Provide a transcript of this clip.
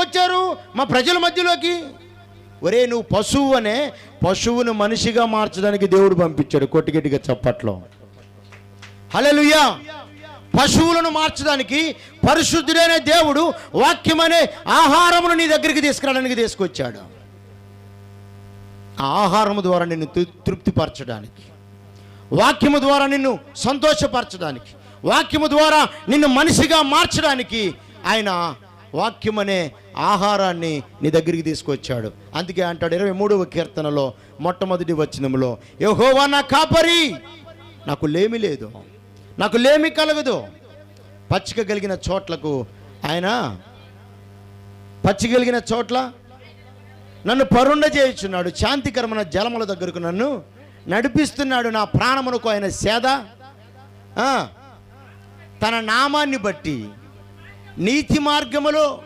వచ్చారు మా ప్రజల మధ్యలోకి. ఒరే నువ్వు పశువు అనే పశువును మనిషిగా మార్చడానికి దేవుడు పంపించాడు కొట్టిగట్టిగా చప్పట్లో. హల్లెలూయా. పశువులను మార్చడానికి పరిశుద్ధుడైన దేవుడు వాక్యం అనే ఆహారమును నీ దగ్గరికి తీసుకురావడానికి తీసుకొచ్చాడు. ఆ ఆహారము ద్వారా నిన్ను తృప్తిపరచడానికి. వాక్యము ద్వారా నిన్ను సంతోషపరచడానికి. వాక్యము ద్వారా నిన్ను మనిషిగా మార్చడానికి ఆయన వాక్యం అనే ఆహారాన్ని నీ దగ్గరికి తీసుకొచ్చాడు. అందుకే అంటాడు ఇరవై మూడవ కీర్తనలో మొట్టమొదటి వచనంలో యహోవా నా కాపరి నాకు లేమి లేదు నాకు లేమి కలగదు. పచ్చిక కలిగిన చోట్లకు ఆయన పచ్చిక కలిగిన చోట్ల నన్ను పరుండ చేయుచున్నాడు. శాంతికరమైన జలముల దగ్గరకు నన్ను నడిపిస్తున్నాడు. నా ప్రాణమునకు ఆయన సేద. తన నామాన్ని బట్టి నీతి మార్గములో